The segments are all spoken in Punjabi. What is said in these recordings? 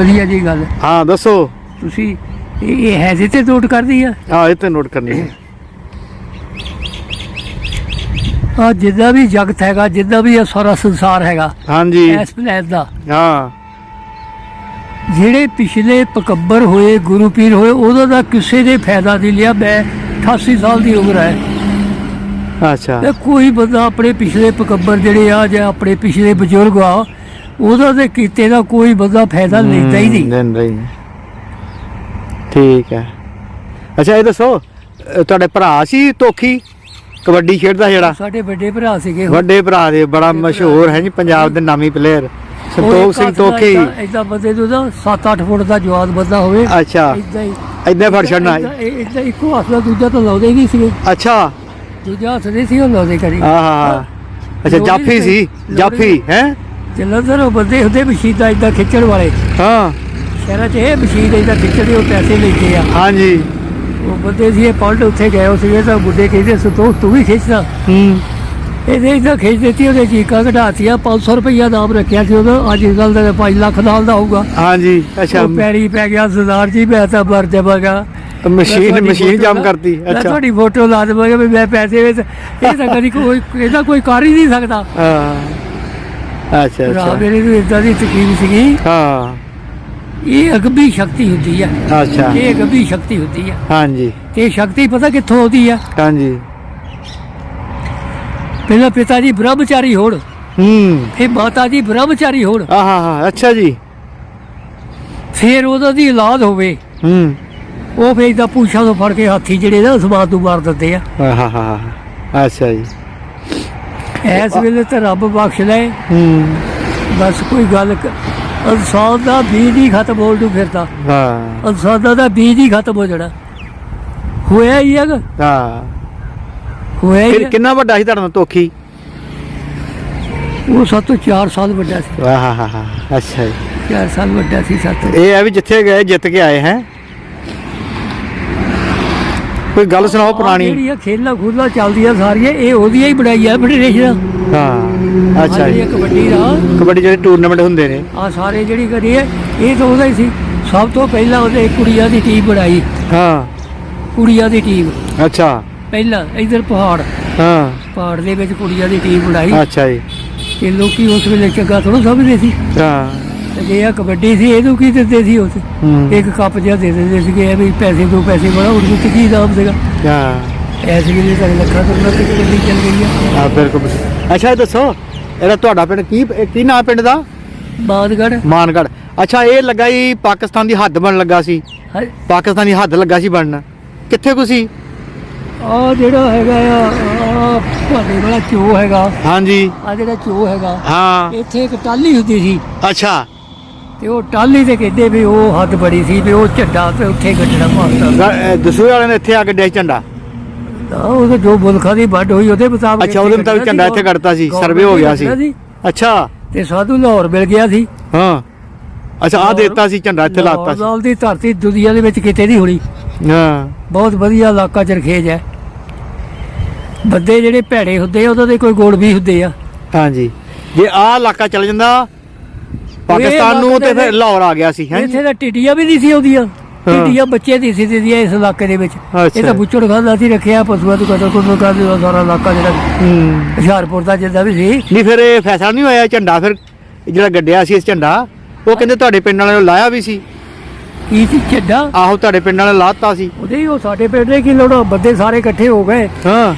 ਵਧੀਆ ਜੀ ਗੱਲ। ਹਾਂ ਦੱਸੋ। ਤੁਸੀਂ ਇਹ ਇਹ ਹੈ ਤੇ ਨੋਟ ਕਰਦੀ ਆ? ਹਾਂ ਇਹ ਤੇ ਨੋਟ ਕਰਨੀ ਹੈ। ਆ ਜਿੱਦਾਂ ਵੀ ਜਗਤ ਹੈਗਾ ਜਿੱਦਾਂ ਵੀ ਇਹ ਸਾਰਾ ਸੰਸਾਰ ਹੈਗਾ ਹਾਂਜੀ। ਇਸ ਪਲੈਨ ਦਾ। ਹਾਂ। ਜਿਹੜੇ ਪਿਛਲੇ ਪਕੱਬਰ ਹੋਏ ਗੁਰੂ ਪੀਰ ਹੋਏ ਉਹਦਾ ਦਾ ਕਿਸੇ ਨੇ ਫਾਇਦਾ ਨਹੀਂ ਲਿਆ। ਮੈਂ 88 ਸਾਲ ਦੀ ਉਮਰ ਹੈ। ਅੱਛਾ। ਤੇ ਕੋਈ ਬੰਦਾ ਆਪਣੇ ਪਿਛਲੇ ਪਕੱਬਰ ਜਿਹੜੇ ਆ ਜਾਂ ਆਪਣੇ ਪਿਛਲੇ ਬਜ਼ੁਰਗ ਆ ਉਹਦਾ ਤੇ ਕੀਤੇ ਦਾ ਕੋਈ ਬੰਦਾ ਫਾਇਦਾ ਲੈਂਦਾ ਹੀ ਨਹੀਂ। ਨਹੀਂ ਨਹੀਂ। ਠੀਕ ਹੈ। ਅੱਛਾ ਇਹ ਦੱਸੋ ਤੁਹਾਡੇ ਭਰਾ ਸੀ ਤੋਖੀ ਕਬੱਡੀ ਖੇਡਦਾ ਜਿਹੜਾ? ਸਾਡੇ ਵੱਡੇ ਭਰਾ ਸੀਗੇ ਉਹ। ਵੱਡੇ ਭਰਾ ਦੇ ਬੜਾ ਮਸ਼ਹੂਰ ਹੈ ਜੀ ਪੰਜਾਬ ਦੇ ਨਾਮੀ ਪਲੇਅਰ ਸੰਤੋਖ ਸਿੰਘ ਤੋਖੀ ਇਦਾਂ ਬੰਦੇ ਨੂੰ ਨਾ 7-8 ਫੁੱਟ ਦਾ ਜਵਾਨ ਬੰਦਾ ਹੋਵੇ। ਅੱਛਾ। ਇਦਾਂ ਹੀ ਏਦਾਂ ਫੜ ਛੱਡਣਾ। ਏਦਾਂ ਇੱਕੋ ਹੱਥ ਨਾਲ ਦੂਜਾ ਤਾਂ ਲਾਉਂਦੇ ਹੀ ਨਹੀਂ ਸੀਗੇ। ਅੱਛਾ। ਦੂਜਾ ਹੱਥ ਨਹੀਂ ਸੀ ਉਹ ਲਾਉਂਦੇ ਕਰੀ ਹਾਂ ਹਾਂ ਅੱਛਾ ਜਾਫੀ ਸੀ। ਜਾਫੀ ਹੈ? ਜਲੰਧਰ ਉਹ ਬੰਦੇ ਹੁੰਦੇ ਮਸ਼ੀਨਾਂ ਇਦਾਂ ਖਿੱਚਣ ਵਾਲੇ। ਹਾਂ। ਸ਼ਹਿਰਾਂ 'ਚ ਇਹ ਮਸ਼ੀਨ ਇਦਾਂ ਖਿੱਚਦੇ ਉਹ ਪੈਸੇ ਲੈਂਦੇ ਆ। ਹਾਂਜੀ। ਉਹ ਬੰਦੇ ਸੀ ਇਹ ਪਲਟ ਉੱਥੇ ਗਏ ਉਹ ਸੀਗੇ ਤਾਂ ਬੁੱਢੇ ਕਹਿੰਦੇ ਸੰਤੋਖ ਤੂੰ ਵੀ ਖਿੱਚਦਾ ਹੂੰ। ਇਹਦੇ ਇਦਾਂ ਖਿੱਚ ਦਿੱਤੀ ਉਹਦੇ ਚੀਕਾਂ ਘਟਾਤੀਆਂ 500 ਰੁਪਈਆ ਨਾਮ ਰੱਖਿਆ ਸੀ ਉਹਦਾ। ਅੱਜ ਕੱਲ ਦਾ 5 ਲੱਖ ਨਾਲ ਦਾ ਹੋਊਗਾ। ਹਾਂਜੀ ਅੱਛਾ। ਪੈਰੀ ਪੈ ਗਿਆ ਸਰਦਾਰ ਜੀ ਮੈਂ ਤਾਂ ਮਰ ਜਾਵਾਂਗਾ ਮਸ਼ੀਨ ਮਸ਼ੀਨ ਜਾਮ ਕਰਤੀ ਅੱਛਾ। ਤੁਹਾਡੀ ਫੋਟੋ ਲਾ ਦੇਵਾਂਗਾ ਵੀ ਮੈਂ ਪੈਸੇ ਵਿੱਚ ਇਹ ਤਾਂ ਕਦੀ ਕੋਈ ਇਹਦਾ ਕੋਈ ਕਰ ਹੀ ਨਹੀਂ ਸਕਦਾ। ਹਾਂ। ਅੱਛਾ ਅੱਛਾ। ਮੇਰੇ ਨੂੰ ਇਦਾਂ ਦੀ ਤਕੀਮ ਸੀਗੀ। ਹਾਂ। ਇਹ ਅਗੰਭੀ ਸ਼ਕਤੀ ਹੁੰਦੀ ਹੈ ਅੱਛਾ। ਇਹ ਅਗੰਭੀ ਸ਼ਕਤੀ ਹੁੰਦੀ ਹੈ ਹਾਂਜੀ। ਤੇ ਇਹ ਸ਼ਕਤੀ ਪਤਾ ਕਿੱਥੋਂ ਆਉਂਦੀ ਹੈ ਹਾਂਜੀ। ਪਹਿਲਾਂ ਪਿਤਾ ਜੀ ਬ੍ਰਹਮਚਾਰੀ ਹੋਣ। ਹੂੰ। ਫਿਰ ਮਾਤਾ ਜੀ ਬ੍ਰਹਮਚਾਰੀ ਹੋਣ। ਆਹ ਹਾਂ ਹਾਂ ਅੱਛਾ ਜੀ। ਫਿਰ ਉਹਦਾ ਦੀ ਔਲਾਦ ਹੋਵੇ। ਹੂੰ। ਉਹ ਫਿਰ ਇਦਾਂ ਪੂਛਾਂ ਤੋਂ ਫੜ ਕੇ ਹਾਥੀ ਜਿਹੜੇ ਨਾ ਸਮਾਨ ਤੋਂ ਮਾਰ ਦਿੰਦੇ ਆ। ਆਹ ਹਾਂ ਹਾਂ ਅੱਛਾ ਜੀ। ਇਸ ਵੇਲੇ ਤਾਂ ਰੱਬ ਬਖਸ਼ ਲੈ ਹੂੰ। ਬਸ ਕੋਈ ਗੱਲ ਇਨਸਾਨ ਦਾ ਬੀਜ ਹੀ ਖਤਮ ਹੋਣ ਨੂੰ ਫਿਰਦਾ। ਹਾਂ। ਇਨਸਾਨਾਂ ਦਾ ਬੀਜ ਹੀ ਖਤਮ ਹੋ ਜਾਣਾ। ਹੋਇਆ ਹੀ ਹੈਗਾ। ਹਾਂ। ਹੋਇਆ ਹੀ ਫਿਰ ਹੈ। ਕਿੰਨਾ ਵੱਡਾ ਸੀ ਤੁਹਾਡਾ ਤੋਖੀ ਉਹ ਸਭ ਤੋਂ 4 ਸਾਲ ਵੱਡਾ ਸੀ। ਆਹ ਹਾਂ ਹਾਂ ਹਾਂ ਅੱਛਾ ਜੀ। 4 ਸਾਲ ਵੱਡਾ ਸੀ ਤੋਂ ਇਹ ਹੈ ਵੀ ਜਿੱਥੇ ਗਏ ਜਿੱਤ ਕੇ ਆਏ ਹੈ। ਕੋਈ ਗੱਲ ਸੁਣਾਓ ਪੁਰਾਣੀ? ਜਿਹੜੀਆਂ ਖੇਲਾਂ ਖੂਲਾਂ ਚੱਲਦੀਆਂ ਸਾਰੀਆਂ ਇਹ ਉਹਦੀਆਂ ਹੀ ਬਣਾਈ ਆ ਫੈਡਰੇਸ਼ਨ ਹਾਂ ਅੱਛਾ ਜੀ। ਕਬੱਡੀ ਦਾ। ਕਬੱਡੀ ਜਿਹੜੇ ਟੂਰਨਾਮੈਂਟ ਹੁੰਦੇ ਨੇ। ਆ ਸਾਰੇ ਜਿਹੜੀ ਕਰੀ ਹੈ ਇਹ ਤਾਂ ਉਹਦਾ ਹੀ ਸੀ। ਸਭ ਤੋਂ ਪਹਿਲਾਂ ਉਹਦੇ ਕੁੜੀਆਂ ਦੀ ਟੀਮ ਬਣਾਈ। ਹਾਂ। ਕੁੜੀਆਂ ਦੀ ਟੀਮ ਅੱਛਾ। ਪਹਿਲਾਂ ਇਧਰ ਪਹਾੜ। ਹਾਂ। ਪਹਾੜ ਦੇ ਵਿੱਚ ਕੁੜੀਆਂ ਦੀ ਟੀਮ ਬਣਾਈ। ਅੱਛਾ ਜੀ। ਤੇ ਲੋਕੀ ਉਸ ਵੇਲੇ ਚੰਗਾ ਥੋੜਾ ਸਮਝਦੇ ਸੀ। ਹਾਂ। ਤੇ ਜੇ ਆ ਕਬੱਡੀ ਸੀ ਇਹਨੂੰ ਕੀ ਦਿੰਦੇ ਸੀ ਉਸ ਇੱਕ ਕੱਪ ਜਿਹਾ ਦੇ ਦਿੰਦੇ ਸੀਗੇ ਇਹ ਵੀ ਪੈਸੇ ਦੋ ਪੈਸੇ ਬੜਾ ਉਹਦੇ ਵਿੱਚ ਕੀ ਦਾਮ ਸੀਗਾ। ਹਾਂ। ਐਸ ਵੇਲੇ ਤਾਂ ਲੱਖਾਂ ਤੋਂ ਲੱਖ ਕਬੱਡੀ ਚੱਲ ਗਈ ਆ। ਆ ਬਿਲਕੁਲ ਅੱਛਾ ਇਹ ਦੱਸੋ ਇਹਦਾ ਤੁਹਾਡਾ ਪਿੰਡ ਕੀ ਕੀ ਨਾਂ ਪਿੰਡ ਦਾ? ਬਾਦਗੜ ਮਾਨਗੜ ਅੱਛਾ ਇਹ ਲੱਗਾ ਹੀ ਪਾਕਿਸਤਾਨ ਦੀ ਹੱਦ ਬਣਨ ਲੱਗਾ ਸੀ। ਪਾਕਿਸਤਾਨ ਦੀ ਹੱਦ ਲੱਗਾ ਸੀ ਬਣਨ। ਕਿੱਥੇ ਕੁ ਸੀ? ਆ ਜਿਹੜਾ ਹੈਗਾ ਆ ਭਾਡੇ ਵਾਲਾ ਚੋ ਹੈਗਾ। ਹਾਂਜੀ। ਆ ਜਿਹੜਾ ਚੋ ਹੈਗਾ। ਹਾਂ। ਇੱਥੇ ਇੱਕ ਟਾਲੀ ਹੁੰਦੀ ਸੀ। ਅੱਛਾ। ਤੇ ਉਹ ਟਾਲੀ ਤੇ ਕਹਿੰਦੇ ਵੀ ਉਹ ਹੱਦ ਬੜੀ ਸੀ ਵੀ ਉਹ ਝੱਡਾ ਤੇ ਉੱਥੇ ਗੱਡਣਾ ਪਾਕਿਸਤਾਨ ਦਸੂਏ ਵਾਲੇ ਨੇ ਇੱਥੇ ਆ ਕੇ ਡੇ ਝੰਡਾ? ਉਹ ਤਾਂ ਜੋ ਮੁਲਕਾਂ ਦੀ ਵੱਡ ਹੋਈ ਉਹਦੇ ਮੁਤਾਬਕ ਅੱਛਾ ਉਹਦੇ ਮੁਤਾਬਿਕ ਝੰਡਾ ਇੱਥੇ ਕੱਢਤਾ ਸੀ ਸਰਵੇ ਹੋ ਗਿਆ ਸੀ। ਅੱਛਾ। ਤੇ ਸਾਧੂ ਲਾਹੌਰ ਮਿਲ ਗਿਆ ਸੀ। ਹਾਂ। ਅੱਛਾ ਆ ਦੇਤਾ ਸੀ ਝੰਡਾ ਇੱਥੇ ਲਾਤਾ ਸੀ। ਲਾਹੌਰ ਦੀ ਧਰਤੀ ਦੁਨੀਆ ਦੇ ਵਿੱਚ ਕਿਤੇ ਨਹੀਂ ਹੋਣੀ। ਹਾਂ। ਬਹੁਤ ਵਧੀਆ ਇਲਾਕਾ ਚਰਖੇਜ ਹੈ। ਬੰਦੇ ਜਿਹੜੇ ਭੈੜੇ ਹੁੰਦੇ ਆ ਉਹਨਾਂ ਦੇ ਕੋਈ ਗੁਣ ਵੀ ਹੁੰਦੇ ਆ। ਹਾਂਜੀ। ਜੇ ਆ ਇਲਾਕਾ ਚੱਲ ਜਾਂਦਾ ਪਾਕਿਸਤਾਨ ਨੂੰ ਤੇ ਫਿਰ ਲਾਹੌਰ ਆ ਗਿਆ ਸੀ ਹੈ? ਇੱਥੇ ਤਾਂ ਟਿੱਡੀਆਂ ਵੀ ਨਹੀਂ ਸੀ ਆਉਂਦੀਆਂ। ਟਿੱਡੀਆਂ ਬੱਚੇ ਦੀ ਸੀ ਦਿੰਦੀਆਂ ਇਸ ਇਲਾਕੇ ਦੇ ਵਿੱਚ। ਇਹ। ਤਾਂ ਬੁੱਚੜ ਖਾਂਦਾ ਸੀ ਰੱਖਿਆ ਪਸ਼ੂਆਂ ਤੋਂ ਕਦਰ ਕੋਈ ਕਰਦੇ ਦਾ ਸਾਰਾ ਇਲਾਕਾ ਜਿਹੜਾ ਹੂੰ। ਹੁਸ਼ਿਆਰਪੁਰ ਦਾ ਜਿੱਦਾਂ ਵੀ ਸੀ। ਨਹੀਂ ਫਿਰ ਇਹ ਫੈਸਲਾ ਨਹੀਂ ਹੋਇਆ ਝੰਡਾ ਫਿਰ ਜਿਹੜਾ ਗੱਡਿਆ ਸੀ ਇਸ ਝੰਡਾ ਉਹ ਕਹਿੰਦੇ ਤੁਹਾਡੇ ਪਿੰਡ ਵਾਲਿਆਂ ਨੇ ਲਾਇਆ ਵੀ ਸੀ। ਕੀ ਸੀ ਚੱਡਾ ਆਹੋ ਤੁਹਾਡੇ ਪਿੰਡ ਵਾਲਿਆਂ ਨੇ ਲਾਤਾ ਸੀ। ਉਹਦੇ ਹੀ ਉਹ ਸਾਡੇ ਪਿੰਡ ਦੇ ਕੀ ਲੋੜ ਬੰਦੇ ਸਾਰੇ ਇਕੱਠੇ ਹੋ ਗਏ। ਹਾਂ।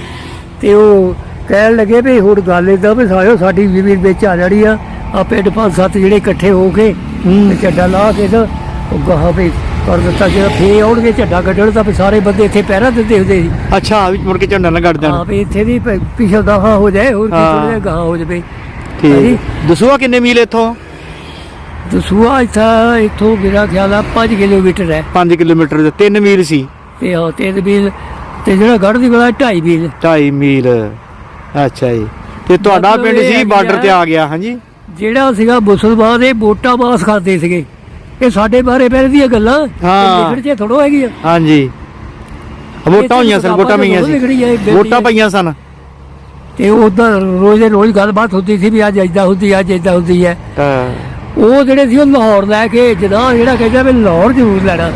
ਤੇ ਉਹ ਕਹਿਣ ਲੱਗੇ ਵੀ ਹੁਣ ਗੱਲ ਏਦਾਂ ਵੀ ਸਾਇਓ ਸਾਡੀ ਜ਼ਮੀਨ ਵਿੱਚ ਆ ਜਾਣੀ ਆ। ਆ ਪਿੰਡ ਪੰਜ ਸੱਤ ਜਿਹੜੇ ਇਕੱਠੇ ਹੋ ਕੇ ਤੇ ਝੱਡਾ ਲਾ ਕੇ ਤਾਂ ਉਹ ਗਾਹਾਂ ਵੀ ਕਰ ਦਿੱਤਾ। ਜਿਹੜਾ ਫੇ ਆਉਣਗੇ ਝੱਡਾ ਕੱਢਣ ਤਾਂ ਵੀ ਸਾਰੇ ਬੰਦੇ ਇੱਥੇ ਪਹਿਰਾ ਦਿੰਦੇ ਹੁੰਦੇ ਸੀ। ਅੱਛਾ ਵਿੱਚ ਮੁੜ ਕੇ ਝੰਡਾ ਨਾ ਗੱਡ ਹਾਂ ਦੇਣ ਵੀ ਇੱਥੇ ਦੀ ਪਿਛਲ ਦਫਾ ਹੋ ਜਾਏ ਹੋਰ ਕੀ ਹਾਂ। ਥੋੜੇ ਗਾਹਾਂ ਹੋ ਜਾਵੇ। ਠੀਕ। ਦਸੂਆ ਕਿੰਨੇ ਮੀਲ ਇੱਥੋਂ? ਦਸੂਆ ਇੱਥਾ ਇੱਥੋਂ ਮੇਰਾ ਖਿਆਲ ਆ 5 ਕਿਲੋਮੀਟਰ ਹੈ। 5 ਕਿਲੋਮੀਟਰ ਦੇ 3 ਮੀਲ ਸੀ। ਤੇ ਉਹ ਤੇ ਮੀਲ ਤੇ ਜਿਹੜਾ ਗੜ੍ਹ ਦੀ ਵਾਲਾ 2.5 ਮੀਲ। 2.5 ਮੀਲ। ਅੱਛਾ ਜੀ। ਤੇ ਤੁਹਾਡਾ ਪਿੰਡ ਸੀ ਬਾਰਡਰ ਤੇ ਆ- ਆ ਗਿਆ ਹਾਂਜੀ? ਜਿਹੜਾ ਸੀਗਾ ਮੁਸਲਮਾਨ ਇਹ ਵੋਟਾਂ ਪਾਸ ਕਰਦੇ ਸੀਗੇ। ਇਹ ਸਾਡੇ ਬਾਰੇ ਪਹਿਲੇ ਦੀਆਂ ਗੱਲਾਂ ਹਾਂ। ਲਿਖਣ 'ਚ ਥੋੜੋ ਹੈਗੀ ਆ ਹਾਂਜੀ ਵੋਟਾਂ ਹੋਈਆਂ ਸਨ ਵੋਟਾਂ ਪਈਆਂ ਸੀ। ਵੋਟਾਂ ਪਈਆਂ ਸਨ। ਤੇ ਉਧਰ ਰੋਜ਼ ਦੇ ਰੋਜ਼ ਗੱਲਬਾਤ ਹੁੰਦੀ ਸੀ ਵੀ ਅੱਜ ਏਦਾਂ ਹੁੰਦੀ ਅੱਜ ਏਦਾਂ ਹੁੰਦੀ ਹੈ। ਹਾਂ। ਉਹ ਜਿਹੜੇ ਸੀ ਉਹ ਲਾਹੌਰ ਲੈ ਕੇ ਜਨਾਹ ਜਿਹੜਾ ਕਹਿੰਦਾ ਵੀ ਲਾਹੌਰ ਜ਼ਰੂਰ ਲੈਣਾ।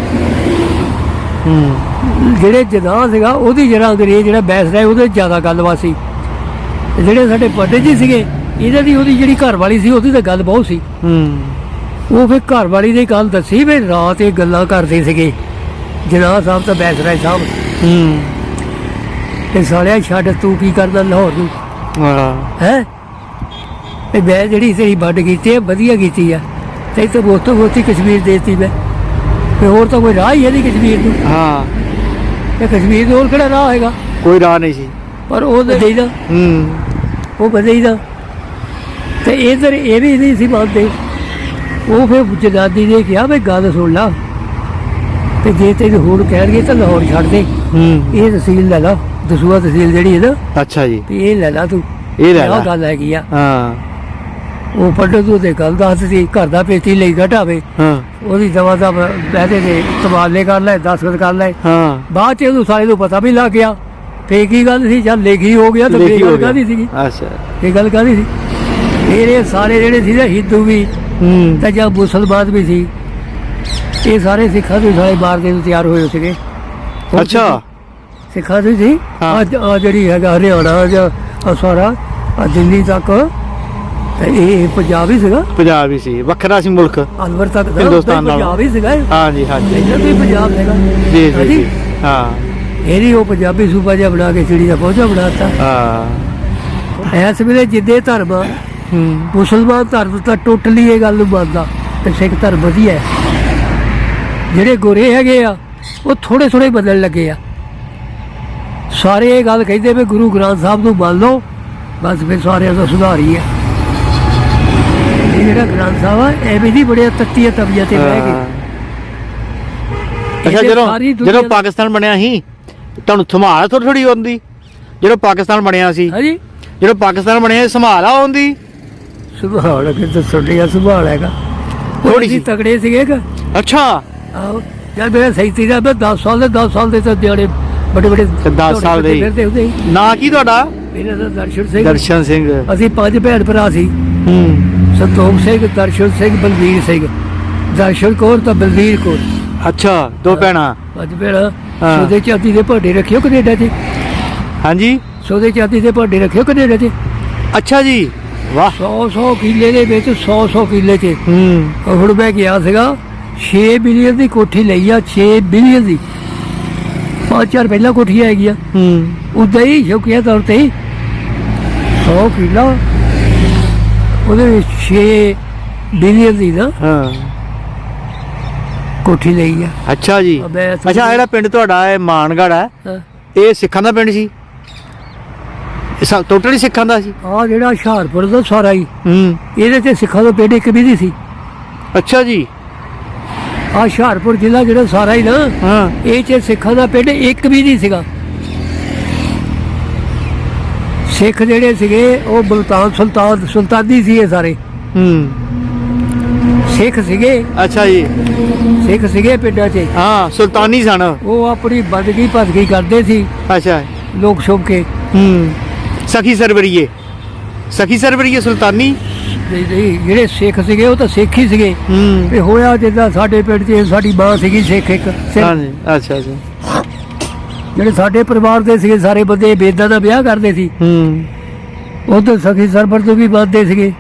ਹੂੰ। ਜਿਹੜੇ ਜਨਾਹ ਸੀਗਾ ਉਹਦੀ ਜਿਹੜਾ ਅੰਗਰੇਜ਼ ਜਿਹੜਾ ਬੈਸ ਰਿਹਾ ਉਹਦੇ ਜ਼ਿਆਦਾ ਗੱਲਬਾਤ ਸੀ। ਤੇ ਜਿਹੜੇ ਸਾਡੇ ਪੱਡੇ ਜੀ ਸੀਗੇ ਇਹਦੇ ਦੀ ਉਹਦੀ ਜਿਹੜੀ ਘਰ ਵਾਲੀ ਸੀ ਉਹਦੀ ਤਾਂ ਗੱਲ ਬਹੁਤ ਸੀ। ਹੂੰ। ਉਹ ਫਿਰ ਘਰ ਵਾਲੀ ਦੀ ਗੱਲ ਦੱਸੀ ਵੀ ਰਾਤ ਇਹ ਗੱਲਾਂ ਕਰਦੇ ਸੀਗੇ। ਜਨਾਹ ਸਾਹਿਬ ਤਾਂ ਬੈਸ ਰਾਏ ਸਾਹਿਬ। ਹੂੰ। ਤੇ ਸਾਲਿਆ ਛੱਡ ਤੂੰ ਕੀ ਕਰਦਾ ਲਾਹੌਰ ਨੂੰ? ਹਾਂ। ਹੈ? ਇਹ ਮੈਂ ਜਿਹੜੀ ਤੇਰੀ ਵੱਡ ਕੀਤੀ ਹੈ ਵਧੀਆ ਕੀਤੀ ਆ। ਤੇ ਤੇ ਬੋਤੋ ਬੋਤੀ ਕਸ਼ਮੀਰ ਦੇਤੀ ਮੈਂ। ਤੇ ਹੋਰ ਤਾਂ ਕੋਈ ਰਾਹ ਹੀ ਹੈ ਨਹੀਂ ਕਸ਼ਮੀਰ ਨੂੰ। ਹਾਂ। ਤੇ ਕਸ਼ਮੀਰ ਦੇ ਹੋਰ ਕਿਹੜਾ ਰਾਹ ਹੈਗਾ? ਕੋਈ ਰਾਹ ਨਹੀਂ ਸੀ। ਪਰ ਉਹ ਬਦਈ ਦਾ। ਹੂੰ। ਉਹ ਬਦਈ ਦਾ। ਤੇ ਇਧਰ ਇਹ ਵੀ ਨਹੀਂ ਸੀ ਮੰਨਦੇ ਉਹ ਫਿਰ ਜਦਾਦੀ ਨੇ ਕਿਹਾ ਵੀ ਗੱਲ ਸੁਣ ਲਾ। ਤੇ ਜੇ ਤੈਨੂੰ ਹੋਰ ਕਹਿਣਗੇ ਤਾਂ ਲਾਹੌਰ ਛੱਡ ਦੇ। ਹੂੰ। ਇਹ ਤਹਿਸੀਲ ਲੈ ਲਾ ਦਸੂਆ ਤਹਿਸੀਲ ਜਿਹੜੀ ਹੈ ਨਾ। ਅੱਛਾ ਜੀ। ਵੀ ਇਹ ਲੈ ਲਾ ਤੂੰ। ਇਹ ਲੈ ਲਾ। ਗੱਲ ਹੈਗੀ ਆ। ਹਾਂ। ਉਹ ਪੱਡੋ ਤੂੰ ਤੇ ਗੱਲ ਦੱਸਦੀ ਘਰ ਦਾ ਪੇਟੀ ਲਈ ਘਟਾਵੇ ਹਾਂ। ਉਹਦੀ ਦਵਾ ਦਾ ਬਹਿਦੇ ਨੇ ਤਬਾਦਲੇ ਕਰ ਲੈ ਦਸਖਤ ਕਰ ਲੈ ਹਾਂ। ਬਾਅਦ ਚ ਉਹਨੂੰ ਸਾਰੇ ਨੂੰ ਪਤਾ ਵੀ ਲੱਗ ਗਿਆ। ਫੇ ਕੀ ਗੱਲ ਸੀ? ਜਦ ਲੇਖੀ ਹੋ ਗਿਆ ਤਾਂ ਫੇ ਲੇਖੀ ਹੋ ਗੱਲ ਗਿਆ। ਕਾਹਦੀ ਸੀਗੀ? ਅੱਛਾ। ਇਹ ਗੱਲ ਕਾਹਦੀ ਸੀ? ਇਹ ਸਾਰੇ ਜਿਹੜੇ ਸੀ ਨਾ ਹਿੰਦੂ ਵੀ ਹੂੰ। ਤੇ ਜਾਂ ਮੁਸਲਮਾਨ ਵੀ ਸੀ ਇਹ ਸਾਰੇ ਸਿੱਖਾਂ ਦੇ ਸਾਰੇ ਬਾਹਰ ਦੇ ਨੂੰ ਤਿਆਰ ਹੋਏ ਸੀਗੇ। ਅੱਛਾ। ਸਿੱਖਾਂ ਦੇ ਸੀ। ਆ ਜਿਹੜੀ ਹੈਗਾ ਹਰਿਆਣਾ ਜਾਂ ਆਹ ਸਾਰਾ ਦਿੱਲੀ ਤੱਕ। ਤੇ ਇਹ ਪੰਜਾਬ ਹੀ ਸੀਗਾ। ਪੰਜਾਬ ਹੀ ਸੀ। ਵੱਖਰਾ ਸੀ ਮੁਲਕ। ਅਨਵਰ ਤੱਕ ਦਾ। ਹਿੰਦੁਸਤਾਨ ਨਾਲ। ਪੰਜਾਬ ਹੀ ਸੀਗਾ ਇਹ। ਹਾਂਜੀ ਹਾਂਜੀ। ਇੱਧਰ ਵੀ ਪੰਜਾਬ ਹੈਗਾ ਜੀ ਜੀ ਹਾਂਜੀ। ਜੀ। ਹਾਂ। ਇਹਦੀ ਉਹ ਪੰਜਾਬੀ ਸੂਬਾ ਜਿਹਾ ਬਣਾ ਕੇ ਚਿੜੀ ਦਾ ਪੌਜਾ ਬਣਾਤਾ। ਹਾਂ। ਇਸ ਵੇਲੇ ਜਿੱਦੇ ਧਰਮ ਆ, ਮੁਸਲਮਾਨ ਧਰਮ ਤਾਂ ਟੋਟਲੀ ਇਹ ਗੱਲ ਨੂੰ ਮੰਨਦਾ ਤੇ ਸਿੱਖ ਧਰਮ ਵਧੀਆ ਹੈ। ਜਿਹੜੇ ਗੋਰੇ ਹੈਗੇ ਆ ਉਹ ਥੋੜੇ ਥੋੜੇ ਬਦਲਣ ਲੱਗੇ ਆ। ਸਾਰੇ ਇਹ ਗੱਲ ਕਹਿੰਦੇ ਵੀ ਗੁਰੂ ਗ੍ਰੰਥ ਸਾਹਿਬ ਨੂੰ ਮੰਨ ਲਓ ਬਸ ਫਿਰ ਸਾਰਿਆਂ ਦਾ ਸੁਧਾਰ ਹੀ ਹੈ। ਇਹ ਜਿਹੜਾ ਗ੍ਰੰਥ ਸਾਹਿਬ ਆ ਐਵੇਂ ਦੀ ਬੜੇ ਤੱਤੀਆ ਤਬੀਅਤ ਤੇ ਬਹਿ ਅੱਛਾ ਜਦੋਂ ਜਦੋਂ ਪਾਕਿਸਤਾਨ ਬਣਿਆ ਸੀ ਤੁਹਾਨੂੰ ਸੰਭਾਲ ਥੋੜੀ ਥੋੜੀ ਆਉਂਦੀ ਜਦੋਂ ਪਾਕਿਸਤਾਨ ਬਣਿਆ ਸੀ। ਹਾਂਜੀ। ਜਦੋਂ ਪਾਕਿਸਤਾਨ ਬਣਿਆ ਸੀ, ਸੰਭਾਲ ਆਉਂਦੀ ਸੁਭਾਅ ਕਿ ਦੱਸੋ ਲਿਆ ਸੁਭਾਅ ਹੈਗਾ। ਥੋੜੀ। ਸੀ ਤਗੜੇ ਸੀਗੇ ਕਿ? ਅੱਛਾ। ਆਹੋ ਯਾਰ ਮੇਰਾ ਸਹੀ ਤੀਰਾ ਮੈਂ 10 ਸਾਲ ਦੇ 10 ਸਾਲ ਦੇ ਤਾਂ ਦਿਹਾੜੇ ਬੜੇ ਬੜੇ ਤੇ 10 ਸਾਲ ਦੇ। ਨਾਂ ਕੀ ਤੁਹਾਡਾ? ਮੇਰਾ ਤਾਂ ਦਰਸ਼ਨ ਸਿੰਘ। ਦਰਸ਼ਨ ਸਿੰਘ। ਅਸੀਂ ਪੰਜ ਭੈਣ ਭਰਾ ਸੀ। ਹੂੰ। ਸੰਤੋਖ ਸਿੰਘ ਦਰਸ਼ਨ ਸਿੰਘ ਬਲਵੀਰ ਸਿੰਘ। ਦਰਸ਼ਨ ਕੌਰ ਤਾਂ ਬਲਵੀਰ ਕੌਰ। ਅੱਛਾ ਦੋ ਭੈਣਾਂ। ਪੰਜ ਭੈਣਾਂ। ਸੋਦੇ ਚਾਂਦੀ ਦੇ ਭਾਂਡੇ ਰੱਖਿਓ ਕੈਨੇਡਾ 'ਚ। ਹਾਂਜੀ। ਸੋਦੇ ਚਾਂਦੀ ਦੇ ਭਾਂਡੇ ਰੱਖਿਓ ਕੈਨੇਡਾ 'ਚ। ਅੱਛਾ ਜੀ। ਵਾਹ। 100 100 ਕਿੱਲੇ ਦੇ ਵਿੱਚ 100 100 ਕਿੱਲੇ 'ਚ ਹੂੰ। ਹੁਣ ਮੈਂ ਗਿਆ ਸੀਗਾ 6 ਬਿਲੀਅਨ ਦੀ ਕੋਠੀ ਲਈ ਆ 6 ਬਿਲੀਅਨ ਦੀ। ਪੰਜ ਚਾਰ ਪਹਿਲਾਂ ਕੋਠੀ ਹੈਗੀ ਆ ਹੂੰ। ਉਦਾਂ ਹੀ ਸ਼ੌਕੀਆ ਤੌਰ ਤੇ 100 ਕਿੱਲਾ ਉਹਦੇ ਵਿੱਚ 6 ਬਿਲੀਅਨ ਦੀ ਨਾ ਹਾਂ। ਕੋਠੀ ਲਈ ਆ। ਅੱਛਾ ਜੀ। ਅੱਛਾ ਜਿਹੜਾ ਪਿੰਡ ਤੁਹਾਡਾ ਹੈ ਮਾਨਗੜ ਹਾਂ। ਇਹ ਸਿੱਖਾਂ ਦਾ ਪਿੰਡ ਸੀ? ਇਹ ਸਭ ਟੋਟਲੀ ਸਿੱਖਾਂ ਦਾ ਸੀ? ਆਹ ਜਿਹੜਾ ਹੁਸ਼ਿਆਰਪੁਰ ਦਾ ਸਾਰਾ ਹੀ। ਹੂੰ। ਇਹਦੇ ਤੇ ਸਿੱਖਾਂ ਦਾ ਪਿੰਡ ਇੱਕ ਵੀ ਨਹੀਂ ਸੀ। ਅੱਛਾ ਜੀ। ਆਹ ਹੁਸ਼ਿਆਰਪੁਰ ਜ਼ਿਲ੍ਹਾ ਜਿਹੜਾ ਸਾਰਾ ਹੀ ਨਾ ਹਾਂ। ਇਹ ਚ ਸਿੱਖਾਂ ਦਾ ਪਿੰਡ ਇੱਕ ਵੀ ਨਹੀਂ ਸੀਗਾ। ਸਿੱਖ ਜਿਹੜੇ ਸੀਗੇ ਉਹ ਬਲਤਾਨ ਸੁਲਤਾਨ ਸੁਲਤਾਨੀ ਸੀ ਇਹ ਸਾਰੇ। ਹੂੰ। ਸਿੱਖ ਸੀਗੇ। ਅੱਛਾ ਜੀ। ਸਿੱਖ ਸੀਗੇ ਪਿੰਡਾਂ 'ਚ। ਹਾਂ ਸੁਲਤਾਨੀ ਸਨ। ਉਹ ਆਪਣੀ ਬੰਦਗੀ ਭਸਗੀ ਕਰਦੇ ਸੀ ਅੱਛਾ। ਲੋਕ ਸ਼ੁਭ ਕੇ। ਹੂੰ। ਸਖੀ ਸਰਵਰੀਏ। ਸਖੀ ਸਰਵਰੀਏ ਸੁਲਤਾਨੀ? ਨਹੀਂ ਨਹੀਂ ਜਿਹੜੇ ਸਿੱਖ ਸੀਗੇ ਉਹ ਤਾਂ ਸਿੱਖ ਹੀ ਸੀਗੇ। ਹੂੰ। ਤੇ ਹੋਇਆ ਜਿੱਦਾਂ ਸਾਡੇ ਪਿੰਡ 'ਚ ਸਾਡੀ ਮਾਂ ਸੀਗੀ ਸਿੱਖ ਇੱਕ ਸਿੱਖ। ਹਾਂਜੀ ਅੱਛਾ ਅੱਛਾ। ਜਿਹੜੇ ਸਾਡੇ ਪਰਿਵਾਰ ਦੇ ਸੀਗੇ ਸਾਰੇ ਬੰਦੇ ਬੇਦਾਂ ਦਾ ਵਿਆਹ ਕਰਦੇ ਸੀ। ਹੂੰ। ਉਧਰ ਸਖੀ ਸਰਬਰ ਤੋਂ ਵੀ ਬੰਦੇ ਸੀਗੇ।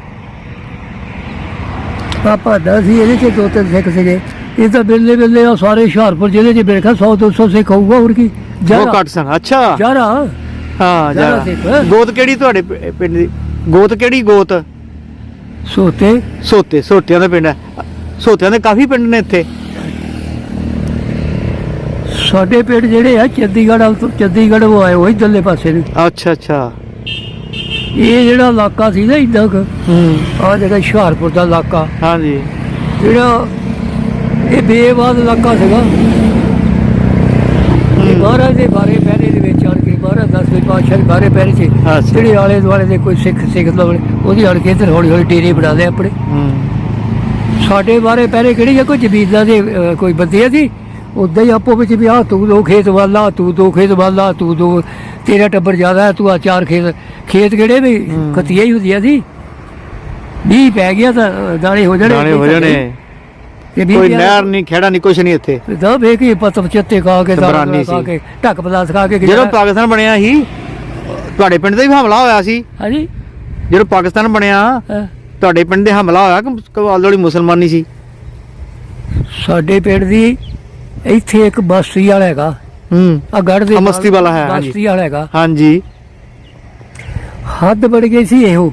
ਪਾਪਾ ਦਾ ਸੀ ਇਹਦੇ 'ਚ ਦੋ ਤਿੰਨ ਸਿੱਖ ਸੀਗੇ। ਇਹ ਤਾਂ ਬਿੱਲੇ ਬਿੱਲੇ ਆ ਸਾਰੇ ਹੁਸ਼ਿਆਰਪੁਰ ਜ਼ਿਲ੍ਹੇ 'ਚ ਖਿਆਲ 100 200 ਸਿੱਖ ਹੋਊਗਾ ਹੋਰ ਕੀ? ਉਹ ਘੱਟ ਸਨ ਅੱਛਾ। ਜਾਰਾ ਹਾਂ ਜ਼ਿਆਦਾ ਸਿੱਖ। ਗੋਤ ਕਿਹੜੀ ਤੁਹਾਡੇ ਪਿ- ਪਿੰਡ ਦੀ? ਗੋਤ ਕਿਹੜੀ ਗੋਤ? ਸੋਤੇ। ਸੋਤੇ ਸੋਤਿਆਂ ਦਾ ਪਿੰਡ ਹੈ। ਸੋਤਿਆਂ ਦੇ ਕਾਫੀ ਪਿੰਡ ਨੇ ਇੱਥੇ। ਸਾਡੇ ਪਿੰਡ ਜਿਹੜੇ ਆ ਚੰਡੀਗੜ੍ਹ ਵੱਲ ਤੋਂ ਚੰਡੀਗੜ੍ਹ ਉਹ ਆਏ ਉਹ ਇਧਰਲੇ ਪਾਸੇ ਨੂੰ। ਅੱਛਾ ਅੱਛਾ। ਇਹ ਜਿਹੜਾ ਇਲਾਕਾ ਸੀ ਨਾ ਇਦਾਂ ਕੁ ਹੂੰ। ਆ ਜਿਹੜਾ ਹੁਸ਼ਿਆਰਪੁਰ ਦਾ ਇਲਾਕਾ। ਹਾਂਜੀ। ਜਿਹੜਾ ਇਹ ਬੇਵਾਦ ਇਲਾਕਾ ਸੀਗਾ। ਇਹ ਮਹਾਰਾਜ ਦੇ ਬਾਰੇ ਪਹਿਰੇ ਦੇ ਵਿੱਚ ਆਣ ਕੇ ਮਹਾਰਾਜ ਦਸਵੇਂ ਪਾਤਸ਼ਾਹ ਦੇ ਬਾਰੇ ਚ ਅੱਛਾ। ਜਿਹੜੇ ਆਲੇ ਦੁਆਲੇ ਦੇ ਕੋਈ ਸਿੱਖ ਸਿੱਖ ਲੋਕ ਉਹਦੀ ਆਣ ਕੇ ਇੱਧਰ ਹੌਲੀ ਹੌਲੀ ਡੇਰੇ ਬਣਾ ਲਏ ਆਪਣੇ। ਹੂੰ। ਸਾਡੇ ਬਾਰੇ ਪਹਿਰੇ ਕਿਹੜੀ ਆ ਕੋਈ ਜ਼ਮੀਨਾਂ ਦੇ ਅਹ, ਕੋਈ ਬੰਦੇ ਸੀ ਉਦਾਂ ਹੀ ਆਪੋ ਵਿੱਚ ਵੀ ਆ ਤੂੰ ਦੋ ਖੇਤ ਵਾਲਾ ਤੂੰ ਦੋ ਖੇਤ ਵਾਲਾ ਤੂੰ ਦੋ ਤੇਰਾ ਟੱਬਰ ਜ਼ਿਆਦਾ ਹੈ, ਤੂੰ ਆ ਚਾਰ ਖੇਤ। ਖੇਤ ਕਿਹੜੇ ਵੀ ਹੂੰ। ਖਤੀਆਂ ਹੀ ਹੁੰਦੀਆਂ ਸੀ ਵੀ ਪੈ ਗਿਆ ਤਾਂ ਦਾਣੇ ਹੋ ਜਾਣੇ ਦਾਣੇ ਹੋ ਜਾਣੇ। ਕੋਈ ਨਹਿਰ ਨਹੀਂ ਖੇੜਾ ਨਹੀਂ ਕੁਛ ਨਹੀਂ ਇੱਥੇ। ਦਾ ਵੇਖ ਕੇ ਪਤਮ ਚਿੱਤੇ ਖਾ ਕੇ ਘਬਰਾਨੀ ਖਾ ਸੀ। ਕੇ ਢੱਕ ਪਦਾਸ ਖਾ ਕੇ ਜਦੋਂ ਪਾਕਿਸਤਾਨ ਬਣਿਆ ਸੀ ਤੁਹਾਡੇ ਪਿੰਡ ਤੇ ਵੀ ਹਮਲਾ ਹੋਇਆ ਸੀ। ਹਾਂਜੀ। ਜਦੋਂ ਪਾਕਿਸਤਾਨ ਬਣਿਆ ਹਾਂ। ਤੁਹਾਡੇ ਪਿੰਡ ਦੇ ਹਮਲਾ ਹੋਇਆ ਕਿ ਕਵਾਲੜੀ ਮੁਸਲਮਾਨੀ ਸੀ? ਸਾਡੇ ਪਿੰਡ ਦੀ ਇੱਥੇ ਇੱਕ ਬਸਤੀ ਵਾਲਾ ਹੈਗਾ। ਹੂੰ। ਆ ਗੜ ਦੇ ਮਸਤੀ ਵਾਲਾ ਹੈ, ਹਾਂਜੀ। ਬਸਤੀ ਵਾਲਾ ਹੈਗਾ। ਹਾਂਜੀ। ਹੱਦ ਬੜ ਗਈ ਸੀ ਇਹੋ।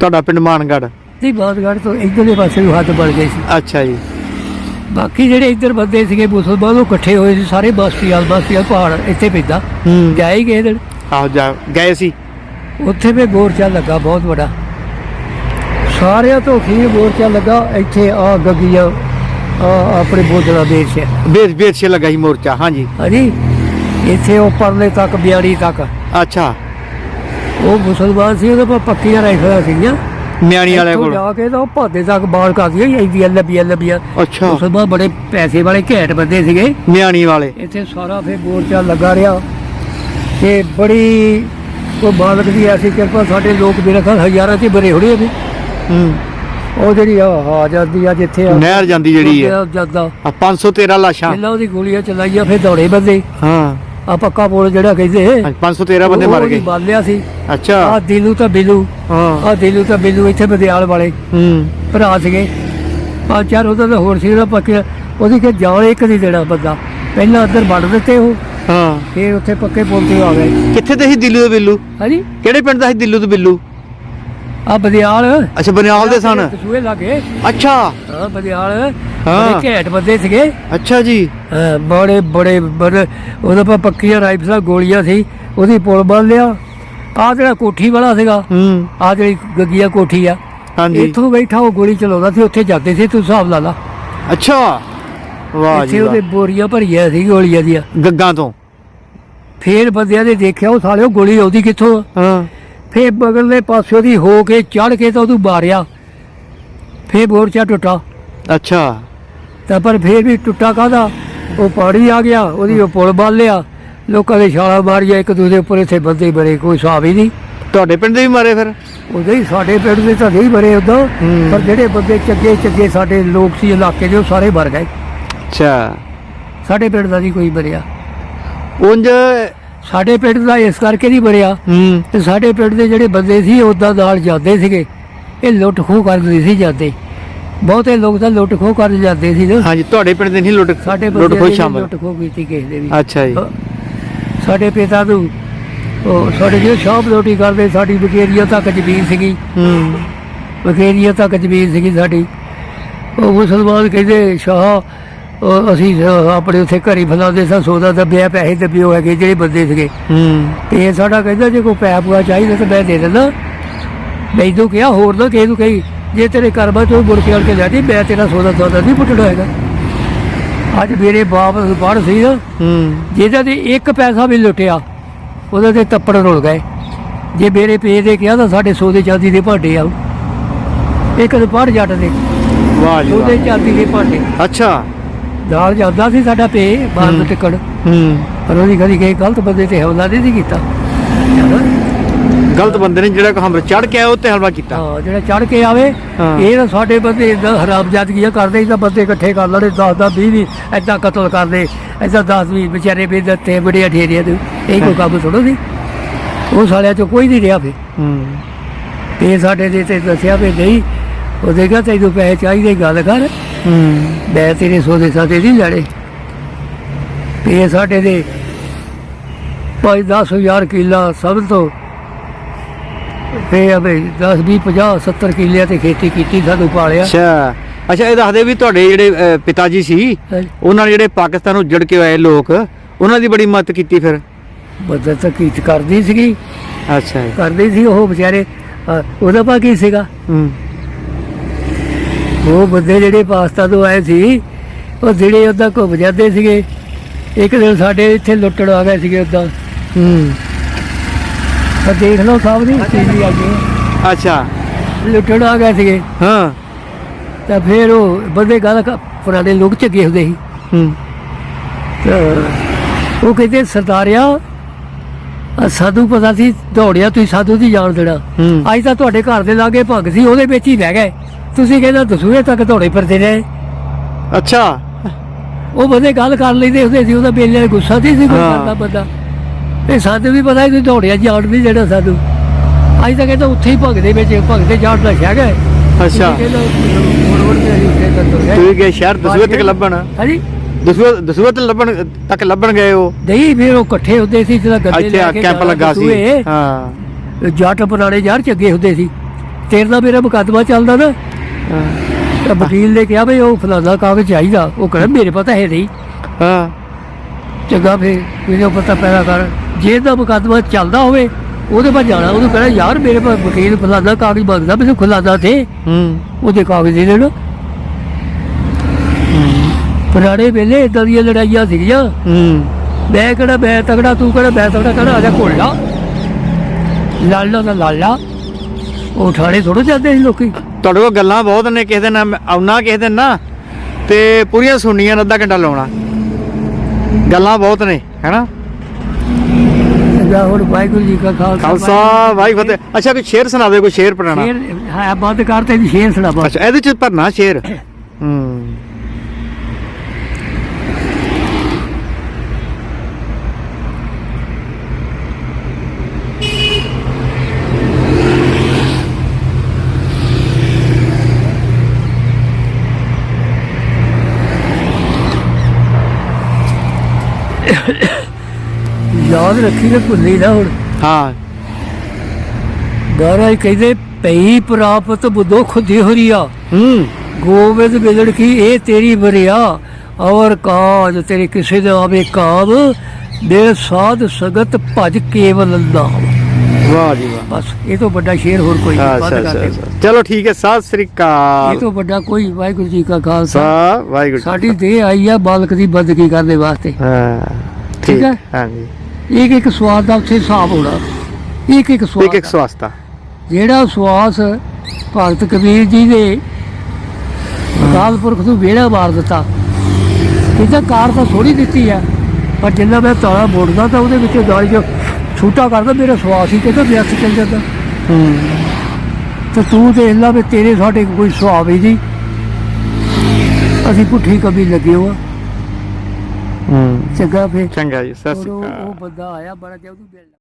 ਤੁਹਾਡਾ ਪਿੰਡ ਮਾਨਗੜ ਤੇ ਬਾਦਗੜ ਤੋਂ ਇਧਰਲੇ ਪਾਸੇ ਵੀ ਹੱਦ ਬੜ ਗਈ ਸੀ। ਅੱਛਾ ਜੀ। ਬਾਕੀ ਜਿਹੜੇ ਇੱਧਰ ਬੰਦੇ ਸੀਗੇ ਮੁਸਲਮਾਨ ਉਹ ਇਕੱਠੇ ਹੋਏ ਸੀ ਸਾਰੇ ਬਸਤੀ ਵਾਲ ਬਸਤੀ ਵਾਲ ਪਹਾੜ ਇੱਥੇ ਪੈਂਦਾ। ਹੂੰ। ਜਾਏ ਗਏ ਦਿਨ ਆਹੋ ਜਾ ਗਏ ਸੀ। ਉੱਥੇ ਵੀ ਮੋਰਚਾ ਲੱਗਾ ਬਹੁਤ ਵੱਡਾ। ਸਾਰਿਆਂ ਤੋਂ ਖੀਰ ਮੋਰਚਾ ਲੱਗਾ ਇੱਥੇ ਆ ਗੱਗੀਆਂ ਆ ਆਪਣੇ ਬੋਦਲਾ ਦੇਸ਼ ਹੈ ਬੇਦ ਬੇਦ ਸੇ ਲੱਗਾ ਸੀ ਮੋਰਚਾ ਹਾਂਜੀ। ਹਾਂਜੀ। ਇੱਥੇ ਉਹ ਪਰਲੇ ਤੱਕ ਬਿਆੜੀ ਤੱਕ। ਅੱਛਾ। ਉਹ ਮੁਸਲਮਾਨ ਸੀ ਉਹਦੇ ਕੋਲ ਪੱਕੀਆਂ ਰਾਈਫਲਾਂ ਸੀਗੀਆਂ। ਮਿਆਣੀ ਵਾਲੇ ਕੋਲ? ਜਾ ਕੇ ਤਾਂ ਉਹ ਭਾਦੇ ਤੱਕ ਬਾਲ ਕਰਦੀਆਂ ਇੰਦੀਆਂ ਲੱਭੀਆਂ ਲੱਭੀਆਂ ਅੱਛਾ। ਮੁਸਲਮਾਨ ਬੜੇ ਪੈਸੇ ਵਾਲੇ ਘੈਂਟ ਬੰਦੇ ਸੀਗੇ। ਮਿਆਣੀ ਵਾਲੇ। ਇੱਥੇ ਸਾਰਾ ਫੇ ਮੋਰਚਾ ਲੱਗਾ ਰਿਹਾ। ਤੇ ਬੜੀ ਉਹ ਮਾਲਕ ਦੀ ਐਸੀ ਕਿਰਪਾ ਸਾਡੇ ਲੋਕ ਮੇਰੇ ਖਿਆਲ ਹਜ਼ਾਰਾਂ ਚ ਬਰੇ ਹੋਣੇ ਵੀ ਹੂੰ। ਉਹ ਜਿਹੜੀ ਆ ਆ ਜਾਂਦੀ ਆ ਜਿੱਥੇ ਆ। ਨਹਿਰ ਜਾਂਦੀ ਜਿਹੜੀ ਹੈ ਜਾਂਦਾ। ਆ 513 ਲਾਸ਼ਾਂ। ਪਹਿਲਾਂ ਉਹਦੀ ਗੋਲੀਆਂ ਚਲਾਈਆਂ ਫੇ ਦੌੜੇ ਬੰਦੇ। ਹਾਂ। ਆ ਪੱਕਾ ਪੁਲ ਜਿਹੜਾ ਕਹਿੰਦੇ। ਹਾਂਜੀ, 513 ਬੰਦੇ ਮਰ ਗਏ। ਬਾਲਿਆ ਸੀ। ਅੱਛਾ। ਆ ਦਿਲੂ ਤਾਂ ਬਿਲੂ। ਹਾਂ। ਆ ਦਿਲੂ ਤਾਂ ਬਿਲੂ ਇੱਥੇ ਬਦਿਆਲ ਵਾਲੇ ਹੂੰ। ਭਰਾ ਸੀਗੇ। ਪੰਜ ਚਾਰ ਉਹਦਾ ਤਾਂ ਹੋਰ ਸੀ ਉਹਦਾ ਪੱਕੇ ਉਹਦੀ ਕਿ ਜਾਨ ਇੱਕ ਨਹੀਂ ਦੇਣਾ ਬੰਦਾ। ਪਹਿਲਾਂ ਅੰਦਰ ਵੜ ਦਿੱਤੇ ਉਹ। ਹਾਂ। ਫੇਰ ਉੱਥੇ ਪੱਕੇ ਪੁਲ ਤੇ ਆ ਗਏ। ਕਿੱਥੇ ਦੇ ਸੀ ਦਿੱਲੀ ਤੋਂ ਬਿੱਲੂ? ਹਾਂਜੀ। ਕਿਹੜੇ ਪਿੰਡ ਦਾ ਸੀ ਦਿੱਲੂ ਤੋਂ ਬਿੱਲੂ? ਆ ਬਦਿਆਲ। ਅੱਛਾ ਬਨਿਆਲ ਦੇ ਸਨ। ਲਾਗੇ। ਅੱਛਾ। ਹਾਂ ਬਦਿਆਲ। ਹਾਂ। ਬੜੇ ਘੈਂਟ ਬੰਦੇ ਸੀਗੇ। ਅੱਛਾ ਜੀ। ਹਾਂ, ਬੜੇ ਬੜੇ ਬੜੇ ਉਹਦੇ ਪਾ ਪੱਕੀਆਂ ਰਾਈਫਲਾਂ ਗੋਲੀਆਂ ਸੀ ਉਹਦੀ ਪੁਲ ਬੰਨ ਲਿਆ। ਆ ਜਿਹੜਾ ਕੋਠੀ ਵਾਲਾ ਸੀਗਾ ਹੂੰ। ਆ ਜਿਹੜੀ ਗੱਗੀਆ ਕੋਠੀ ਆ ਹਾਂਜੀ। ਇੱਥੋਂ ਬੈਠਾ ਉਹ ਗੋਲੀ ਚਲਾਉਂਦਾ ਸੀ ਉੱਥੇ ਜਾਂਦੇ ਸੀ ਤੂੰ ਹਿਸਾਬ ਲਾ ਲਾ। ਅੱਛਾ। ਵਾਹ ਜੀ ਇੱਥੇ ਉਹਦੇ ਵਾਹ। ਬੋਰੀਆਂ ਭਰੀਆਂ ਸੀ ਗੋਲੀਆਂ ਦੀਆਂ। ਗੱਗਾਂ ਤੋਂ। ਫੇਰ ਬੰਦਿਆਂ ਨੇ ਦੇਖਿਆ ਉਹ ਸਾਲਿਓ ਗੋਲੀ ਆਉਂਦੀ ਕਿੱਥੋਂ ਆ? ਹਾਂ। ਫੇਰ ਬਗਲਲੇ ਪਾਸਿਓਂ ਦੀ ਹੋ ਕੇ ਚੜ ਕੇ ਤਾਂ ਉਹਨੂੰ ਮਾਰਿਆ। ਫੇਰ ਮੋਰਚਾ ਟੁੱਟਾ। ਅੱਛਾ। ਤਾਂ ਪਰ ਫੇਰ ਵੀ ਟੁੱਟਾ ਕਾਦਾ ਉਹ ਪਾਣੀ ਆ ਗਿਆ ਉਹਦੀ ਉਹ ਪੁਲ ਬੰਨ ਲਿਆ। ਲੋਕਾਂ ਦੇ ਛਾਲਾ ਮਾਰੀਆਂ ਇੱਕ ਦੂਜੇ ਉੱਪਰ ਇੱਥੇ ਬੰਦੇ ਬੜੇ ਕੋਈ ਹਿਸਾਬ ਹੀ ਨਹੀਂ। ਤੁਹਾਡੇ ਪਿੰਡ ਦੇ ਵੀ ਮਾਰੇ ਫਿਰ? ਉਹਦੇ ਹੀ ਸਾਡੇ ਪਿੰਡ ਦੇ ਤਾਂ ਨਹੀਂ ਬੜੇ ਉਦੋਂ। ਪਰ ਜਿਹੜੇ ਬੰਦੇ ਚੰਗੇ ਚੰਗੇ ਸਾਡੇ ਲੋਕ ਸੀ ਇਲਾਕੇ ਦੇ ਉਹ ਸਾਰੇ ਮਰ ਗਏ। ਅੱਛਾ। ਸਾਡੇ ਪਿੰਡ ਦਾ ਨਹੀਂ ਕੋਈ ਮਰਿਆ। ਉਂਝ ਸਾਡੇ ਪਿੰਡ ਦਾ ਇਸ ਕਰਕੇ ਨਹੀਂ ਮਰਿਆ। ਹੂੰ। ਤੇ ਸਾਡੇ ਪਿੰਡ ਦੇ ਜਿਹੜੇ ਬੰਦੇ ਸੀ ਉਦਾਂ ਨਾਲ ਜਾਂਦੇ ਸੀਗੇ। ਇਹ ਲੁੱਟ ਖੋਹ ਕਰਦੇ ਸੀ ਜਾਂਦੇ। ਬਹੁਤੇ ਲੋਕ ਤਾਂ ਲੁੱਟ ਖੋਹ ਕਰ ਜਾਂਦੇ ਸੀ ਨਾ। ਹਾਂਜੀ ਤੁਹਾਡੇ ਪਿੰਡ ਦੇ ਨਹੀਂ ਲੁੱਟ ਸਾਡੇ ਲੁੱਟ ਖੋਹ ਸ਼ਾਮਲ? ਲੁੱਟ ਖੋਹ ਕੀਤੀ ਕਿਸੇ ਦੇ ਵੀ। ਅੱਛਾ ਜੀ। ਸਾਡੇ ਪਿਤਾ ਨੂੰ ਉਹ ਸਾਡੇ ਜਿਹੜੇ ਸ਼ਾਪ ਰੋਟੀ ਕਰਦੇ ਸਾਡੀ ਬਕੇਰੀਆ ਤੱਕ ਜ਼ਮੀਨ ਸੀਗੀ। ਹੂੰ। ਬਕੇਰੀਆ ਤੱਕ ਜ਼ਮੀਨ ਸੀਗੀ ਸਾਡੀ। ਉਹ ਮੁਸਲਮਾਨ ਕਹਿੰਦੇ ਸ਼ਾਹ ਉਹ ਅਸੀਂ ਆਪਣੇ ਉੱਥੇ ਘਰੀ ਫਲਾਉਂਦੇ ਸਾਂ ਸੌਦਾ ਦੱਬਿਆ ਪੈਸੇ ਦੱਬਿਓ ਹੈਗੇ ਜਿਹੜੇ ਬੰਦੇ ਸੀਗੇ। ਹੂੰ। ਤੇ ਇਹ ਸਾਡਾ ਕਹਿੰਦਾ ਜੇ ਕੋਈ ਪੈ ਪੂਆ ਚਾਹੀਦਾ ਤਾਂ ਮੈਂ ਦੇ ਦਿੰਦਾ। ਮੈਨੂੰ ਕਿਹਾ ਹੋਰ ਨਾ ਕਿਸੇ ਨੂੰ ਕਹੀ। ਜੇ ਤੇਰੇ ਕਰਮਾਂ ਚੋਂ ਮੁੜ ਕੇ ਆਣ ਕੇ ਮੈਂ ਤੇਰਾ ਸੌਦਾ ਸੌਦਾ ਨਹੀਂ ਪੁੱਟਣਾ ਹੈਗਾ। ਅੱਜ ਮੇਰੇ ਬਾਪ ਪੜ੍ਹ ਸੀ ਨਾ ਹੂੰ। ਜਿਹਦਾ ਤੇ ਇੱਕ ਪੈਸਾ ਵੀ ਲੁੱਟਿਆ ਉਹਦੇ ਤੇ ਤੱਪੜ ਰੁਲ ਗਏ। ਜੇ ਮੇਰੇ ਪੇ ਦੇ ਕਿਹਾ ਤਾਂ ਸਾਡੇ ਸੌਦੇ ਚਾਂਦੀ ਦੇ ਭਾਂਡੇ ਆਉ ਇੱਕ ਤੇ ਪੜ ਜੱਟ ਦੇ ਵਾਹ ਜੀ ਸੌਦੇ। ਚਾਂਦੀ ਦੇ ਭਾਂਡੇ। ਅੱਛਾ। ਨਾਲ ਜਾਂਦਾ ਸੀ ਸਾਡਾ ਪੇ ਬਾਹਰ ਟਿਕਣ ਹੂੰ। ਪਰ ਉਹਦੀ ਕਦੀ ਕਿਸੇ ਗਲਤ ਬੰਦੇ ਤੇ ਹਮਲਾ ਨਹੀਂ ਸੀ ਕੀਤਾ। ਚਲੋ। ਗਲਤ ਬੰਦੇ ਨੇ ਜਿਹੜਾ ਹਮਲਾ ਚੜ ਕੇ ਆਇਆ ਉਹ ਤੇ ਹਮਲਾ ਕੀਤਾ। ਹਾਂ ਜਿਹੜਾ ਚੜ ਕੇ ਆਵੇ ਹਾਂ। ਇਹ ਤਾਂ ਸਾਡੇ ਬੰਦੇ ਇਦਾਂ ਹਰਾਮਜ਼ਾਦਗੀਆਂ ਕਰਦੇ ਸੀ ਤਾਂ ਬੰਦੇ ਇਕੱਠੇ ਕਰ ਲੈਣੇ 10 10 20 20 ਐਦਾਂ ਕਤਲ ਕਰਦੇ ਐਦਾਂ 10 20 ਵਿਚਾਰੇ ਬੇਦਤੇ ਬੜੇ ਠੇਰੇ ਦੇ ਇਹ ਕੋਈ ਕੰਮ ਥੋੜੋ ਸੀ। ਉਹ ਸਾਲਿਆਂ ਚੋਂ ਕੋਈ ਨਹੀਂ ਰਿਹਾ ਫੇ ਹੂੰ। ਤੇ ਸਾਡੇ ਦੇ ਤੇ ਦੱਸਿਆ ਵੀ ਨਹੀਂ ਉਹ ਦੇਖਿਆ ਤੈਨੂੰ ਪੈਸੇ ਚਾਹੀਦੇ ਗੱਲ ਕਰ। ਹੂੰ। ਮੈਂ ਤੇਰੇ ਸੋਦੇ ਸਾਦੇ ਨਹੀਂ ਲੜੇ। ਤੇ ਸਾਡੇ ਦੇ ਦਸ ਹਜ਼ਾਰ ਕਿੱਲਾ ਸਭ ਤੋਂ ਤੇ ਅਬੇ 10 20 50 70 ਕਿੱਲਿਆਂ ਤੇ ਖੇਤੀ ਕੀਤੀ ਸਾਨੂੰ ਪਾਲਿਆ ਅੱਛਾ। ਅੱਛਾ ਇਹ ਦੱਸਦੇ ਵੀ ਤੁਹਾਡੇ ਜਿਹੜੇ ਅਹ, ਪਿਤਾ ਜੀ ਸੀ ਉਹਨਾਂ ਨੇ ਜਿਹੜੇ ਪਾਕਿਸਤਾਨ ਨੂੰ ਜੜ ਕੇ ਆਏ ਲੋਕ ਉਹਨਾਂ ਦੀ ਬੜੀ ਮਦਦ ਕੀਤੀ ਫਿਰ? ਮਦਦ ਤਾਂ ਕੀਤੀ ਕਰਦੀ ਸੀਗੀ। ਅੱਛਾ ਜੀ। ਕਰਦੀ ਸੀ ਉਹ ਵਿਚਾਰੇ ਅ, ਉਹਦਾ ਪਾ ਕੀ ਸੀਗਾ? ਹੂੰ। ਉਹ ਬੰਦੇ ਜਿਹੜੇ ਪਾਸਤਾ ਤੋਂ ਆਏ ਸੀ ਉਹ ਜਿਹੜੇ ਉਦਾਂ ਘੁੰਮ ਜਾਂਦੇ ਸੀਗੇ। ਇੱਕ ਦਿਨ ਸਾਡੇ ਇੱਥੇ ਲੁੱਟਣ ਆ ਗਏ ਸੀਗੇ ਉਦਾਂ। ਹੂੰ। ਤਾਂ ਦੇਖ ਲਓ ਸਭ ਦੀ ਟੀਵੀ ਆ ਗਈ। ਅੱਛਾ। ਲੁੱਟਣ ਆ ਗਏ ਸੀਗੇ। ਹਾਂ। ਤਾਂ ਫਿਰ ਉਹ ਬੰਦੇ ਗੱਲ ਕ- ਪੁਰਾਣੇ ਲੋਕ ਚੱਗੇ ਹੁੰਦੇ ਸੀ। ਹੂੰ। ਤਾਂ ਉਹ ਕਹਿੰਦੇ ਸਰਦਾਰਿਆ ਆਹ ਸਾਧੂ ਪਤਾ ਸੀ ਦੌੜਿਆ ਤੁਸੀਂ ਸਾਧੂ ਦੀ ਜਾਣ ਦੇਣਾ। ਹੂੰ। ਅੱਜ ਤਾਂ ਤੁਹਾਡੇ ਘਰ ਦੇ ਲਾਗੇ ਭੰਗ ਸੀ ਉਹਦੇ ਵਿੱਚ ਹੀ ਬਹਿ ਗਏ। ਤੁਸੀਂ ਕਹਿੰਦਾ ਦਸੂਏ ਤੱਕ ਦੌੜੇ ਫਿਰਦੇ ਰਹੇ। ਅੱਛਾ। ਉਹ ਬੰਦੇ ਗੱਲ ਕਰ ਲੈਂਦੇ ਹੁੰਦੇ ਸੀ ਉਹਦਾ ਬੇਲੇ ਗੁੱਸਾ ਨਹੀਂ ਸੀ ਕੋਈ ਹਾਂ। ਕਰਦਾ ਬੰਦਾ। ਤੇ ਸਾਨੂੰ ਵੀ ਪਤਾ ਸੀ ਦੌੜਿਆ ਜਾਣ ਵੀ ਜਿਹੜਾ ਸਾਧੂ ਅੱਜ ਤਾਂ ਕਹਿੰਦਾ ਉੱਥੇ ਹੀ ਭੰਗ ਦੇ ਵਿੱਚ ਭੰਗ ਦੇ ਜਾਣ ਦਾ ਸ਼ਹਿਗ ਹੈ। ਅੱਛਾ। ਤੇ ਤੱਕ ਤੁਸੀਂ ਗਏ ਸ਼ਹਿਰ ਦਸੂਏ ਤੱਕ ਲੱਭਣ? ਹਾਂਜੀ। ਦਸੂਏ ਦਸੂਏ ਤੱਕ ਲੱਭਣ ਤੱਕ ਲੱਭਣ ਗਏ ਹੋ? ਨਹੀਂ ਫਿਰ ਉਹ ਇਕੱਠੇ ਹੁੰਦੇ ਸੀ ਜਿਹੜਾ ਇੱਥੇ ਲੈ ਕੇ ਕੈਂਪ ਲੱਗਾ ਸੀ। ਹਾਂ। ਜੱਟ ਪੁਰਾਣੇ ਯਾਰ ਚੱਗੇ ਹੁੰਦੇ ਸੀ। ਤੇਰੇ ਦਾ ਮੇਰਾ ਮੁਕੱਦਮਾ ਚੱਲਦਾ ਨਾ। ਤਾਂ ਵਕੀਲ ਨੇ ਕਿਹਾ ਵੀ ਉਹ ਫਲਾਣਾ ਕਾਗਜ਼ ਚਾਹੀਦਾ। ਉਹ ਕਹਿੰਦਾ ਮੇਰੇ ਪਤਾ ਹੈ ਨਹੀਂ। ਹਾਂ। ਚੰਗਾ ਫੇ ਮੈਨੂੰ ਪਤਾ ਪੈਦਾ ਕਰ। ਜੇ ਦਾ ਮੁਕੱਦਮਾ ਚੱਲਦਾ ਹੋਵੇ ਉਹਦੇ ਬਾਅਦ ਜਾਣਾ ਉਹਨੂੰ ਕਹਿੰਦਾ ਯਾਰ ਮੇਰੇ ਪਾਸ ਵਕੀਲ ਫਲਾਣਾ ਕਾਗਜ਼ ਮੰਗਦਾ ਮੈਨੂੰ ਖੁਲਾਦਾ ਤੇ ਹੂੰ। ਉਹਦੇ ਕਾਗਜ਼ ਦੇ ਦੇਣ। ਪੁਰਾਣੇ ਵੇਲੇ ਇਦਾਂ ਦੀਆਂ ਲੜਾਈਆਂ ਸੀਗੀਆਂ। ਹੂੰ। ਮੈਂ ਕਿਹੜਾ ਮੈਂ ਤਗੜਾ ਤੂੰ ਕਿਹੜਾ ਮੈਂ ਤਗੜਾ ਕਹਿੰਦਾ ਆ ਜਾ ਘੋੜਾ ਲਾਲਾ ਦਾ ਲਾਲਾ। ਉਹ ਠਾਣੇ ਥੋੜੋ ਜਾਂਦੇ ਸੀ ਲੋਕੀ। ਤੁਹਾਡੇ ਕੋਲ ਗੱਲਾਂ ਬਹੁਤ ਨੇ ਕਿਸੇ ਦਿਨ ਆਉਣਾ ਕਿਸੇ ਦਿਨ ਨਾ। ਤੇ ਪੂਰੀਆਂ ਸੁਣਨੀਆਂ ਅੱਧਾ ਘੰਟਾ ਲਾਉਣਾ। ਗੱਲਾਂ ਬਹੁਤ ਨੇ ਹੈਨਾ? ਹੁਣ ਵਾਹਿਗੁਰੂ ਜੀ ਕਾ ਖਾਲਸਾ ਖਾਲਸਾ ਵਾਹਿ ਫਤਿਹ। ਅੱਛਾ ਕੋਈ ਸ਼ੇਰ ਸੁਣਾ ਦੇ ਕੋਈ ਸ਼ੇਰ ਪੜਾਣਾ ਸ਼ੇਰ ਹੈ ਬੰਦ ਕਰਤੇ ਜੀ ਸ਼ੇਰ ਸੁਣਾ ਬਸ। ਅੱਛਾ ਇਹਦੇ ਚ ਭਰਨਾ ਸ਼ੇਰ? ਹੂੰ। ਯਾਦ ਰੱਖੀ ਤੇ ਭੁੱਲੀ ਨਾ ਹੁਣ। ਹਾਂ। ਮਹਾਰਾਜ ਕਹਿੰਦੇ ਪਈ ਪ੍ਰਾਪਤ ਬੁਦੋਖ ਦੇਹਰੀਆ। ਹੂੰ। ਗੋਬਿੰਦ ਬਿਲੜ ਕੀ ਇਹ ਤੇਰੀ ਬਰਿਆ ਔਰ ਕਾਜ ਤੇਰੇ ਕਿਸੇ ਦੇ ਆਵੇ ਕਾਮ ਦੇ ਸਾਧ ਸਗਤ ਭਜ ਕੇਵਲ ਨਾਮ। ਵਾਹ ਜੀ ਵਾਹ ਬਸ ਇਹ ਤੋਂ ਵੱਡਾ ਸ਼ੇਰ ਹੋਰ ਕੋਈ ਨਹੀਂ ਅੱਛਾ ਬੰਦ ਅੱਛਾ ਕਰ ਦੇ ਅੱਛਾ। ਚਲੋ ਠੀਕ ਹੈ ਸਤਿ ਸ੍ਰੀ ਇਹ ਅਕਾਲ ਤੋਂ ਵੱਡਾ ਕੋਈ ਵਾਹਿਗੁਰੂ ਜੀ ਕਾ ਖਾਲਸਾ ਸਾ ਵਾਹਿਗੁਰੂ ਜੀ। ਸਾਡੀ ਦੇਹ ਆਈ ਆ ਬਾਲਕ ਦੀ ਬੰਦਗੀ ਕਰਨ ਦੇ ਵਾਸਤੇ ਹਾਂ ਠੀਕ ਠੀਕ ਹੈ? ਹੈ ਹਾਂਜੀ ਇੱਕ ਇੱਕ ਸਵਾਦ ਦਾ ਉੱਥੇ ਹਿਸਾਬ ਹੋਣਾ ਇੱਕ ਇੱਕ ਸਵਾਦ ਇੱਕ ਇੱਕ ਦਾ। ਸਵਾਸਤਾ ਜਿਹੜਾ ਸਵਾਸ ਭਗਤ ਕਬੀਰ ਜੀ ਦੇ ਅਕਾਲ ਪੁਰਖ ਨੂੰ ਵਿਹੜਾ ਮਾਰ ਦਿੱਤਾ ਇਹਦਾ ਕਾਰ ਤਾਂ ਥੋੜੀ ਦਿੱਤੀ ਆ ਪਰ ਜਿੰਨਾ ਮੈਂ ਤਾਲਾ ਮੋੜਦਾ ਤਾਂ ਉਹਦੇ ਵਿੱਚੋਂ ਦਾਲ ਜੋ ਛੂਟਾ ਕਰਦਾ ਮੇਰਾ ਸਵਾਸ ਹੀ ਕਿਤੇ ਵਿਅਸਤ ਚੱਲ ਜਾਂਦਾ। ਹੂੰ। ਤੇ ਤੂੰ ਦੇਖ ਲਾ ਵੀ ਤੇਰੇ ਸਾਡੇ ਕੋਈ ਸੁਭਾਅ ਹੀ ਨਹੀਂ। ਅਸੀਂ ਪੁੱਠੀ ਕਬੀ ਲੱਗੇ ਹੋ ਹੂੰ। ਚੰਗਾ ਫੇ ਚੰਗਾ ਜੀ ਸਤਿ ਸ੍ਰੀ ਉਹ ਅਕਾਲ। ਉਹ ਬੰਦਾ ਆਇਆ ਬੜਾ ਜਿਹਾ ਉਹਨੂੰ ਮਿਲਣਾ